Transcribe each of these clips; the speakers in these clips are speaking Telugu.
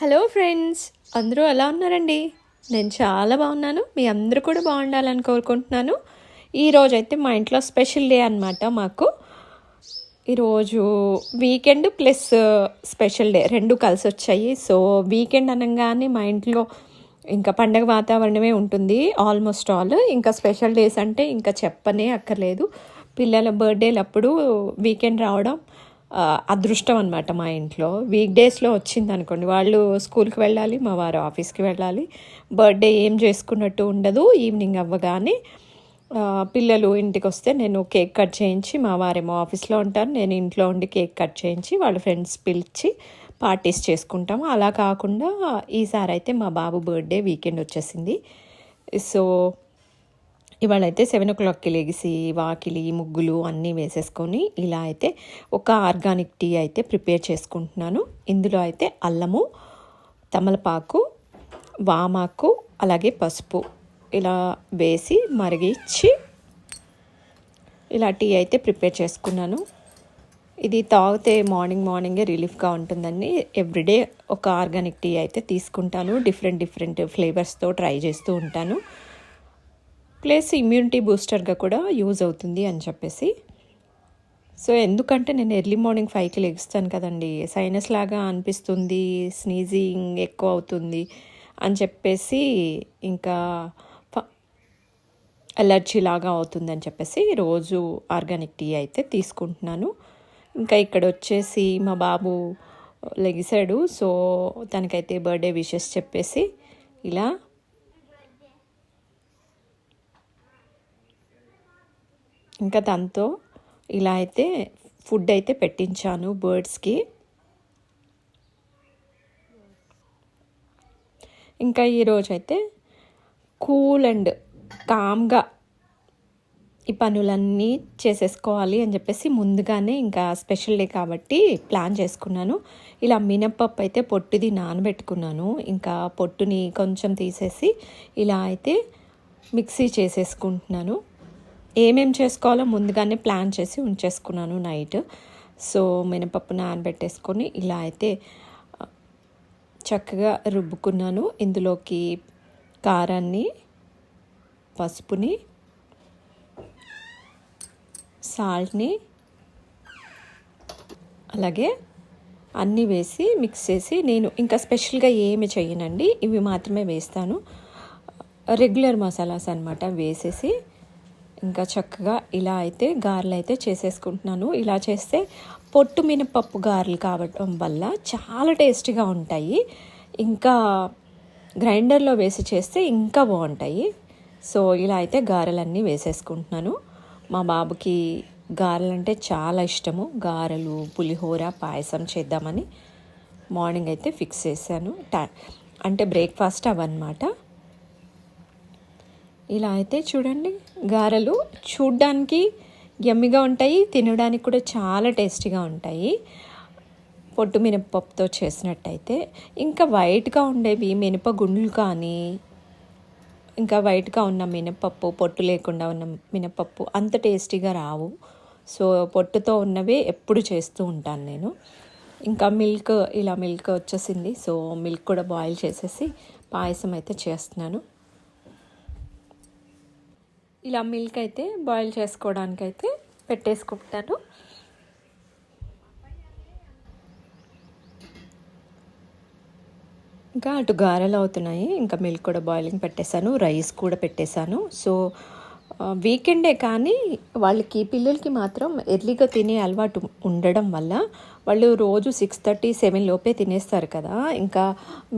హలో ఫ్రెండ్స్ అందరూ ఎలా ఉన్నారండి? నేను చాలా బాగున్నాను. మీ అందరూ కూడా బాగుండాలని కోరుకుంటున్నాను. ఈరోజు అయితే మా ఇంట్లో స్పెషల్ డే అనమాట మాకు. ఈరోజు వీకెండ్ ప్లస్ స్పెషల్ డే రెండు కలిసి వచ్చాయి సో వీకెండ్ అనగానే మా ఇంట్లో ఇంకా పండగ వాతావరణమే ఉంటుంది ఆల్మోస్ట్ ఆల్. ఇంకా స్పెషల్ డేస్ అంటే ఇంకా చెప్పనే అక్కర్లేదు. పిల్లల బర్త్డేలప్పుడు వీకెండ్ రావడం అదృష్టం అనమాట మా ఇంట్లో. వీక్ డేస్లో వచ్చింది అనుకోండి వాళ్ళు స్కూల్కి వెళ్ళాలి మా వారు ఆఫీస్కి వెళ్ళాలి. బర్త్డే ఏం చేసుకున్నట్టు ఉండదు ఈవినింగ్ అవ్వగానే పిల్లలు ఇంటికి వస్తే నేను కేక్ కట్ చేయించి మా వారేమో ఆఫీస్లో ఉంటారు నేను ఇంట్లో ఉండి కేక్ కట్ చేయించి వాళ్ళ ఫ్రెండ్స్ పిలిచి పార్టీస్ చేసుకుంటాము. అలా కాకుండా ఈసారి అయితే మా బాబు బర్త్డే వీకెండ్ వచ్చేసింది. సో ఇవాళ అయితే సెవెన్ ఓ క్లాక్కి లెగిసి వాకిలి ముగ్గులు అన్నీ వేసేసుకొని ఇలా అయితే ఒక ఆర్గానిక్ టీ అయితే ప్రిపేర్ చేసుకుంటున్నాను. ఇందులో అయితే అల్లము తమలపాకు వామాకు అలాగే పసుపు ఇలా వేసి మరిగించి ఇలా టీ అయితే ప్రిపేర్ చేసుకున్నాను. ఇది తాగితే మార్నింగ్ మార్నింగే రిలీఫ్గా ఉంటుందని ఎవ్రీడే ఒక ఆర్గానిక్ టీ అయితే తీసుకుంటాను. డిఫరెంట్ డిఫరెంట్ ఫ్లేవర్స్తో ట్రై చేస్తూ ఉంటాను. ప్లస్ ఇమ్యూనిటీ బూస్టర్గా కూడా యూజ్ అవుతుంది అని చెప్పేసి. సో ఎందుకంటే నేను ఎర్లీ మార్నింగ్ ఫైవ్కి లెగుస్తాను కదండి. సైనస్ లాగా అనిపిస్తుంది స్నీజింగ్ ఎక్కువ అవుతుంది అని చెప్పేసి ఇంకా అలర్జీ లాగా అవుతుంది అని చెప్పేసి రోజు ఆర్గానిక్ టీ అయితే తీసుకుంటున్నాను. ఇంకా ఇక్కడ వచ్చేసి మా బాబు లెగిసాడు. సో తనకైతే బర్త్డే విషెస్ చెప్పేసి ఇలా ఇంకా దాంతో ఇలా అయితే ఫుడ్ అయితే పెట్టించాను బర్డ్స్కి. ఇంకా ఈరోజు అయితే కూల్ అండ్ కామ్గా ఈ పనులన్నీ చేసేసుకోవాలి అని చెప్పేసి ముందుగానే ఇంకా స్పెషల్ డే కాబట్టి ప్లాన్ చేసుకున్నాను. ఇలా మినప్పప్పు అయితే పొట్టుది నానబెట్టుకున్నాను. ఇంకా పొట్టుని కొంచెం తీసేసి ఇలా అయితే మిక్సీ చేసేసుకుంటున్నాను. ఏమేం చేసుకోవాలో ముందుగానే ప్లాన్ చేసి ఉంచేసుకున్నాను నైట్. సో మినపప్పు నానబెట్టేసుకొని ఇలా అయితే చక్కగా రుబ్బుకున్నాను. ఇందులోకి కారాన్ని పసుపుని సాల్ట్ని అలాగే అన్నీ వేసి మిక్స్ చేసి నేను ఇంకా స్పెషల్గా ఏమి చేయనండి. ఇవి మాత్రమే వేస్తాను. రెగ్యులర్ మసాలాస్ అనమాట వేసేసి ఇంకా చక్కగా ఇలా అయితే గారెలు అయితే చేసేసుకుంటున్నాను. ఇలా చేస్తే పొట్టు మినపప్పు గారెలు కావడం వల్ల చాలా టేస్టీగా ఉంటాయి. ఇంకా గ్రైండర్లో వేసి చేస్తే ఇంకా బాగుంటాయి. సో ఇలా అయితే గారెలన్నీ వేసేసుకుంటున్నాను. మా బాబుకి గారెలు అంటే చాలా ఇష్టము. గారెలు పులిహోర పాయసం చేద్దామని మార్నింగ్ అయితే ఫిక్స్ చేశాను. టా అంటే బ్రేక్ఫాస్ట్ అవన్నమాట. ఇలా అయితే చూడండి. గారెలు చూడ్డానికి యమ్మిగా ఉంటాయి తినడానికి కూడా చాలా టేస్టీగా ఉంటాయి. పొట్టు మినపప్పుతో చేసినట్టయితే ఇంకా వైట్గా ఉండేవి మినప గుండ్లు కానీ ఇంకా వైట్గా ఉన్న మినపప్పు పొట్టు లేకుండా ఉన్న మినపప్పు అంత టేస్టీగా రావు. సో పొట్టుతో ఉన్నవే ఎప్పుడు చేస్తూ ఉంటాను నేను. ఇంకా మిల్క్ ఇలా మిల్క్ వచ్చేసింది. సో మిల్క్ కూడా బాయిల్ చేసేసి పాయసం అయితే చేస్తున్నాను. ఇలా మిల్క్ అయితే బాయిల్ చేసుకోవడానికి అయితే పెట్టేసుకుంటాను. ఇంకా అటు గారెలు అవుతున్నాయి. ఇంకా మిల్క్ కూడా బాయిలింగ్ పెట్టేశాను. రైస్ కూడా పెట్టేశాను. సో వీకెండే కానీ వాళ్ళకి పిల్లలకి మాత్రం ఎర్లీగా తినే అలవాటు ఉండడం వల్ల వాళ్ళు రోజు సిక్స్ థర్టీ సెవెన్ లోపే తినేస్తారు కదా. ఇంకా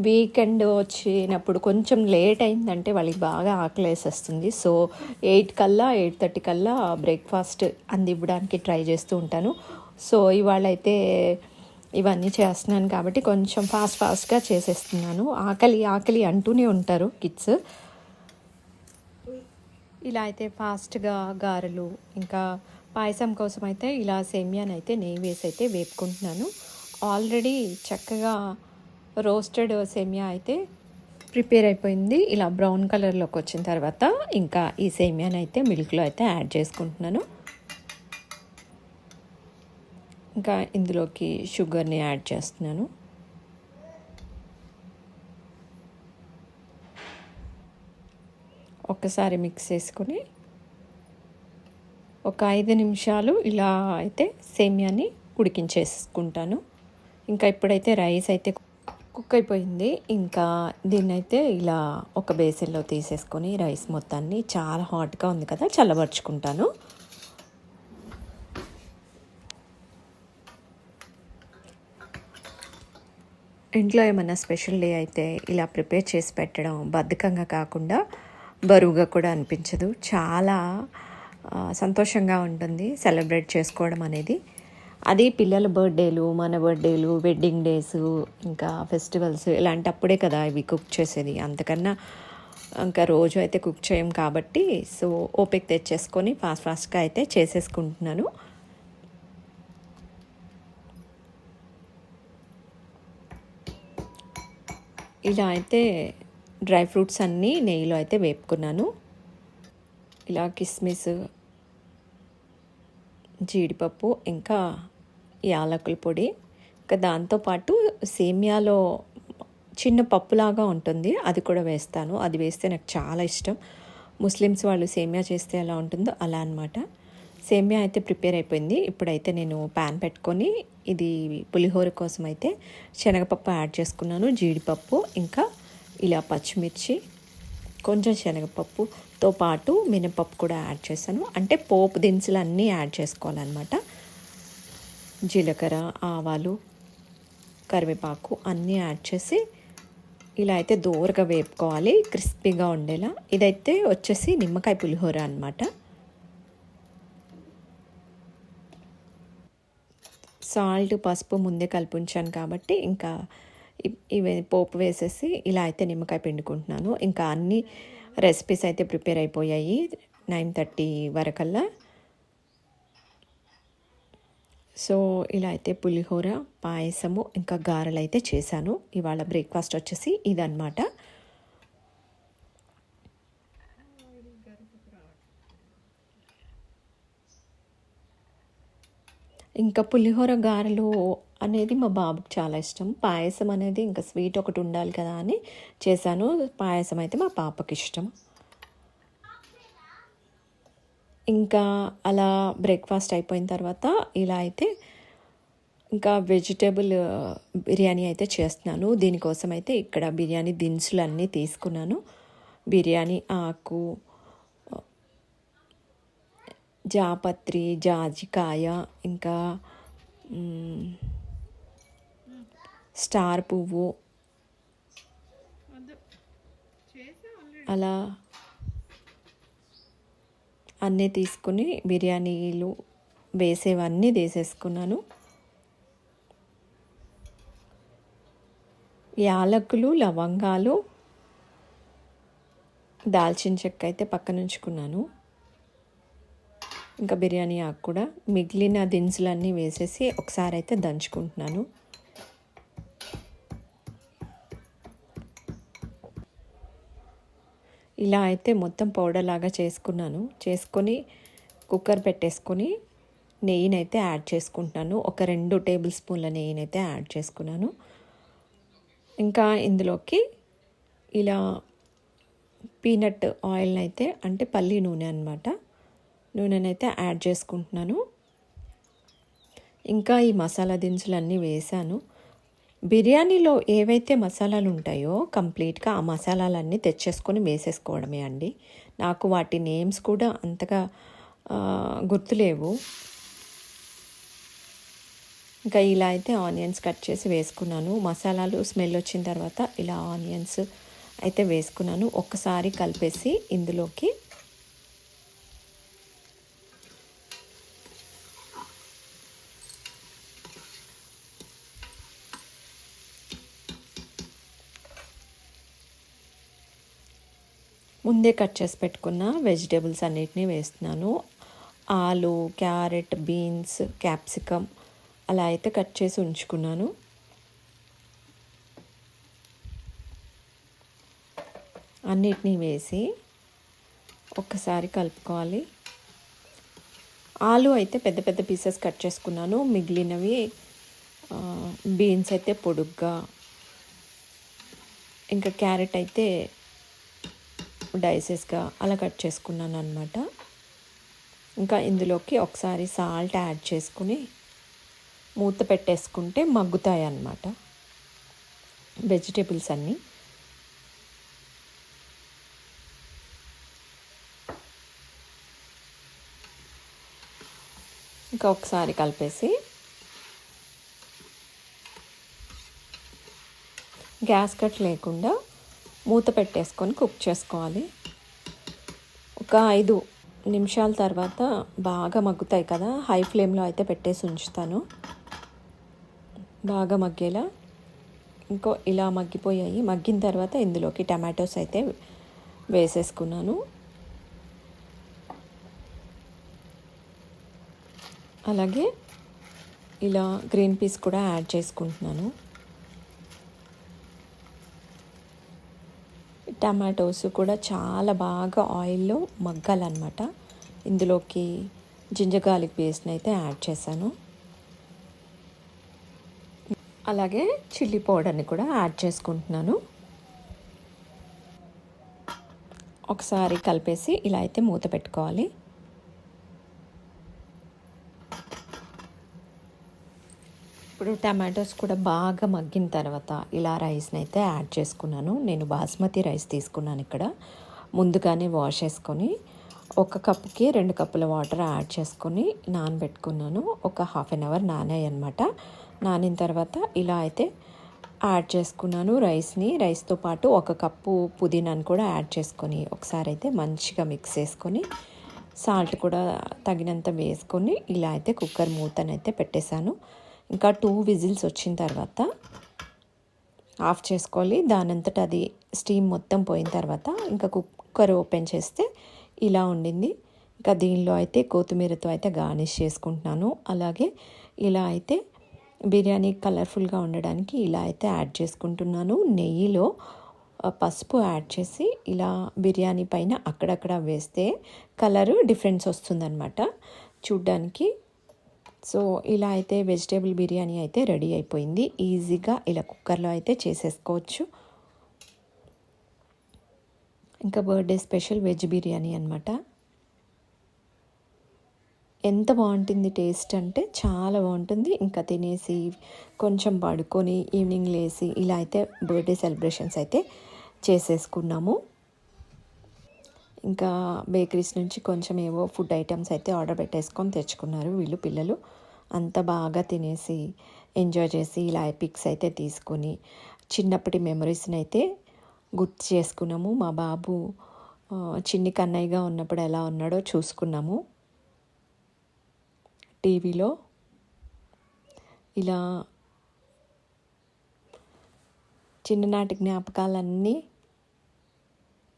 వీకెండ్ వచ్చినప్పుడు కొంచెం లేట్ అయిందంటే వాళ్ళకి బాగా ఆకలేసేస్తుంది సో ఎయిట్ కల్లా ఎయిట్ థర్టీ కల్లా బ్రేక్ఫాస్ట్ అందివ్వడానికి ట్రై చేస్తూ ఉంటాను. సో ఇవాళైతే ఇవన్నీ చేస్తున్నాను కాబట్టి కొంచెం ఫాస్ట్ ఫాస్ట్గా చేసేస్తున్నాను. ఆకలి ఆకలి అంటూనే ఉంటారు కిడ్స్. ఇలా అయితే ఫాస్ట్గా గారెలు ఇంకా పాయసం కోసం అయితే ఇలా సేమియాని అయితే నెయ్యి వేసి అయితే వేపుకుంటున్నాను. ఆల్రెడీ చక్కగా రోస్టెడ్ సేమియా అయితే ప్రిపేర్ అయిపోయింది. ఇలా బ్రౌన్ కలర్లోకి వచ్చిన తర్వాత ఇంకా ఈ సేమియాని అయితే మిల్క్లో అయితే యాడ్ చేసుకుంటున్నాను. ఇంకా ఇందులోకి షుగర్ని యాడ్ చేస్తున్నాను. ఒక్కసారి మిక్స్ చేసుకొని ఒక ఐదు నిమిషాలు ఇలా అయితే సేమియాని ఉడికించేసుకుంటాను. ఇంకా ఇప్పుడైతే రైస్ అయితే కుక్ అయిపోయింది. ఇంకా దీన్ని అయితే ఇలా ఒక బేసిన్లో తీసేసుకొని రైస్ మొత్తాన్ని చాలా హాట్గా ఉంది కదా చల్లబరుచుకుంటాను. ఇంట్లో ఏమైనా స్పెషల్ డే అయితే ఇలా ప్రిపేర్ చేసి పెట్టడం బద్ధకంగా కాకుండా బరువుగా కూడా అనిపించదు. చాలా సంతోషంగా ఉంటుంది సెలబ్రేట్ చేసుకోవడం అనేది. అది పిల్లల బర్త్డేలు మన బర్త్డేలు వెడ్డింగ్ డేస్ ఇంకా ఫెస్టివల్స్ ఇలాంటి అప్పుడే కదా ఇవి కుక్ చేసేది. అంతకన్నా ఇంకా రోజు అయితే కుక్ చేయం కాబట్టి సో ఓపిక తెచ్చేసుకొని ఫాస్ట్ ఫాస్ట్గా అయితే చేసేసుకుంటున్నాను. ఇలా అయితే డ్రై ఫ్రూట్స్ అన్నీ నెయ్యిలో అయితే వేపుకున్నాను. ఇలా కిస్మిస్ జీడిపప్పు ఇంకా యాలకుల పొడి. ఇంకా దాంతోపాటు సేమియాలో చిన్న పప్పులాగా ఉంటుంది. అది కూడా వేస్తాను. అది వేస్తే నాకు చాలా ఇష్టం. ముస్లిమ్స్ వాళ్ళు సేమియా చేస్తే ఎలా ఉంటుందో అలా అనమాట సేమియా అయితే ప్రిపేర్ అయిపోయింది. ఇప్పుడైతే నేను ప్యాన్ పెట్టుకొని ఇది పులిహోర కోసం అయితే శనగపప్పు యాడ్ చేసుకున్నాను. జీడిపప్పు ఇంకా ఇలా పచ్చిమిర్చి కొంచెం శనగపప్పుతో పాటు మినపప్పు కూడా యాడ్ చేశాను. అంటే పోపు దినుసులు అన్నీ యాడ్ చేసుకోవాలన్నమాట. జీలకర్ర ఆవాలు కరివేపాకు అన్నీ యాడ్ చేసి ఇలా అయితే దూరగా వేపుకోవాలి క్రిస్పీగా ఉండేలా. ఇదైతే వచ్చేసి నిమ్మకాయ పులిహోర అనమాట సాల్ట్ పసుపు ముందే కలిపి ఉంచాను కాబట్టి ఇంకా ఇవి పోపు వేసేసి ఇలా అయితే నిమ్మకాయ పిండుకుంటున్నాను. ఇంకా అన్ని రెసిపీస్ అయితే ప్రిపేర్ అయిపోయాయి. నైన్ థర్టీ వరకల్లా. సో ఇలా అయితే పులిహోర పాయసము ఇంకా గారెలు అయితే చేశాను. ఇవాళ బ్రేక్ఫాస్ట్ వచ్చేసి ఇదన్నమాట. ఇంకా పులిహోర గారెలు అనేది మా బాబుకి చాలా ఇష్టం. పాయసం అనేది ఇంకా స్వీట్ ఒకటి ఉండాలి కదా అని చేశాను. పాయసం అయితే మా పాపకి ఇష్టం. ఇంకా అలా బ్రేక్ఫాస్ట్ అయిపోయిన తర్వాత ఇలా అయితే ఇంకా వెజిటేబుల్ బిర్యానీ అయితే చేస్తున్నాను. దీనికోసం అయితే ఇక్కడ బిర్యానీ దినుసులు అన్నీ తీసుకున్నాను. బిర్యానీ ఆకు జాపత్రి జాజికాయ ఇంకా స్టార్ పువ్వు. అలా అన్నీ తీసుకుని బిర్యానీలు వేసేవన్నీ వేసేసుకున్నాను యాలకులు లవంగాలు దాల్చిన చెక్క అయితే పక్కన ఉంచుకున్నాను ఇంకా బిర్యానీ ఆకు కూడా మిగిలిన దినుసులన్నీ వేసేసి ఒకసారి అయితే దంచుకుంటున్నాను. ఇలా అయితే మొత్తం పౌడర్ లాగా చేసుకున్నాను. చేసుకొని కుక్కర్ పెట్టేసుకొని నెయ్యినైతే యాడ్ చేసుకుంటున్నాను. ఒక రెండు టేబుల్ స్పూన్ల నెయ్యినైతే యాడ్ చేసుకున్నాను. ఇంకా ఇందులోకి ఇలా పీనట్ ఆయిల్ని అయితే అంటే పల్లి నూనె అనమాట నూనెనైతే యాడ్ చేసుకుంటున్నాను. ఇంకా ఈ మసాలా దినుసులు అన్నీ వేసాను. బిర్యానీలో ఏవైతే మసాలాలు ఉంటాయో కంప్లీట్గా ఆ మసాలాలన్నీ తెచ్చేసుకొని వేసేసుకోవడమే అండి. నాకు వాటి నేమ్స్ కూడా అంతగా గుర్తులేవు. ఇంకా ఇలా అయితే ఆనియన్స్ కట్ చేసి వేసుకున్నాను. మసాలాలు స్మెల్ వచ్చిన తర్వాత ఇలా ఆనియన్స్ అయితే వేసుకున్నాను. ఒక్కసారి కలిపేసి ఇందులోకి ముందే కట్ చేసి పెట్టుకున్న వెజిటేబుల్స్ అన్నిటినీ వేస్తున్నాను. ఆలు క్యారెట్ బీన్స్ క్యాప్సికమ్ అలా అయితే కట్ చేసి ఉంచుకున్నాను. అన్నిటినీ వేసి ఒక్కసారి కలుపుకోవాలి. ఆలు అయితే పెద్ద పెద్ద పీసెస్ కట్ చేసుకున్నాను. మిగిలినవి బీన్స్ అయితే పొడుగ్గా ఇంకా క్యారెట్ అయితే డైసెస్గా అలా కట్ చేసుకున్నాను అనమాట ఇంకా ఇందులోకి ఒకసారి సాల్ట్ యాడ్ చేసుకుని మూత పెట్టేసుకుంటే మగ్గుతాయి అన్నమాట వెజిటేబుల్స్ అన్నీ. ఇంకా ఒకసారి కలిపేసి గ్యాస్ కట్ లేకుండా మూత పెట్టేసుకొని కుక్ చేసుకోవాలి. ఒక ఐదు నిమిషాల తర్వాత బాగా మగ్గుతాయి కదా హై ఫ్లేమ్లో అయితే పెట్టేసి ఉంచుతాను. బాగా మగ్గేలా ఇంకో ఇలా మగ్గిపోయాయి. మగ్గిన తర్వాత ఇందులోకి టమాటోస్ అయితే వేసేసుకున్నాను. అలాగే ఇలా గ్రీన్ పీస్ కూడా యాడ్ చేసుకుంటున్నాను. టమాటోస్ కూడా చాలా బాగా ఆయిల్లో మగ్గాలన్నమాట. ఇందులోకి జింజర్ గార్లిక్ పేస్ట్ని అయితే యాడ్ చేశాను. అలాగే చిల్లీ పౌడర్ని కూడా యాడ్ చేసుకుంటున్నాను. ఒకసారి కలిపేసి ఇలా అయితే మూత పెట్టుకోవాలి. ఇప్పుడు టమాటోస్ కూడా బాగా మగ్గిన తర్వాత ఇలా రైస్ని అయితే యాడ్ చేసుకున్నాను. నేను బాస్మతి రైస్ తీసుకున్నాను ఇక్కడ. ముందుగానే వాష్ చేసుకొని ఒక కప్కి రెండు కప్పుల వాటర్ యాడ్ చేసుకొని నానబెట్టుకున్నాను. ఒక హాఫ్ అన్ అవర్ నానాయి అనమాట నానిన తర్వాత ఇలా అయితే యాడ్ చేసుకున్నాను రైస్ని. రైస్తో పాటు ఒక కప్పు పుదీనాను కూడా యాడ్ చేసుకొని ఒకసారి అయితే మంచిగా మిక్స్ చేసుకొని సాల్ట్ కూడా తగినంత వేసుకొని ఇలా అయితే కుక్కర్ మూతనైతే పెట్టేశాను. ఇంకా టూ విజిల్స్ వచ్చిన తర్వాత ఆఫ్ చేసుకోవాలి. దానంతట అది స్టీమ్ మొత్తం పోయిన తర్వాత ఇంకా కుక్కర్ ఓపెన్ చేస్తే ఇలా ఉండింది. ఇంకా దీనిలో అయితే కొత్తిమీరతో అయితే గార్నిష్ చేసుకుంటున్నాను. అలాగే ఇలా అయితే బిర్యానీ కలర్ఫుల్గా ఉండడానికి ఇలా అయితే యాడ్ చేసుకుంటున్నాను. నెయ్యిలో పసుపు యాడ్ చేసి ఇలా బిర్యానీ పైన అక్కడక్కడ వేస్తే కలరు డిఫరెన్స్ వస్తుందన్నమాట. చూడ్డానికి సో ఇలా అయితే వెజిటేబుల్ బిర్యానీ అయితే రెడీ అయిపోయింది. ఈజీగా ఇలా కుక్కర్లో అయితే చేసేసుకోవచ్చు. ఇంకా బర్త్డే స్పెషల్ వెజ్ బిర్యానీ అనమాట ఎంత బాగుంటుంది టేస్ట్ అంటే చాలా బాగుంటుంది. ఇంకా తినేసి కొంచెం పడుకొని ఈవినింగ్ లేసి ఇలా అయితే బర్త్డే సెలబ్రేషన్స్ అయితే చేసేసుకున్నాము. ఇంకా బేకరీస్ నుంచి కొంచెం ఏవో ఫుడ్ ఐటమ్స్ అయితే ఆర్డర్ పెట్టేసుకొని తెచ్చుకున్నారు వీళ్ళు పిల్లలు. అంత బాగా తినేసి ఎంజాయ్ చేసి ఇలా పిక్స్ అయితే తీసుకొని చిన్నప్పటి మెమరీస్ని అయితే గుర్తు చేసుకున్నాము. మా బాబు చిన్ని కన్నయ్యగా ఉన్నప్పుడు ఎలా ఉన్నాడో చూసుకున్నాము. టీవీలో ఇలా చిన్ననాటి జ్ఞాపకాలన్నీ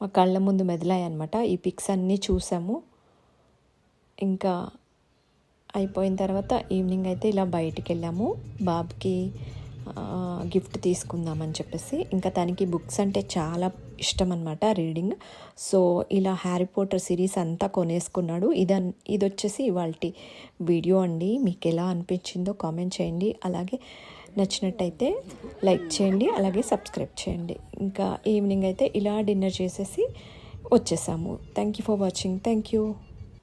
మా కళ్ళ ముందు మెదిలాయన్నమాట. ఈ పిక్స్ అన్నీ చూసాము. ఇంకా అయిపోయిన తర్వాత ఈవినింగ్ అయితే ఇలా బయటికి వెళ్ళాము బాబుకి గిఫ్ట్ తీసుకుందామని చెప్పేసి. ఇంకా తనకి బుక్స్ అంటే చాలా ఇష్టం అనమాట రీడింగ్. సో ఇలా హ్యారీ పోటర్ సిరీస్ అంతా కొనేసుకున్నాడు. ఇది ఇది వచ్చేసి ఇవాళ వీడియో అండి. మీకు ఎలా అనిపించిందో కామెంట్ చేయండి. అలాగే నచ్చినట్టయితే లైక్ చేయండి. అలాగే సబ్స్క్రైబ్ చేయండి. ఇంకా ఈవినింగ్ అయితే ఇలా డిన్నర్ చేసేసి వచ్చేసాము. Thank you for watching. Thank you.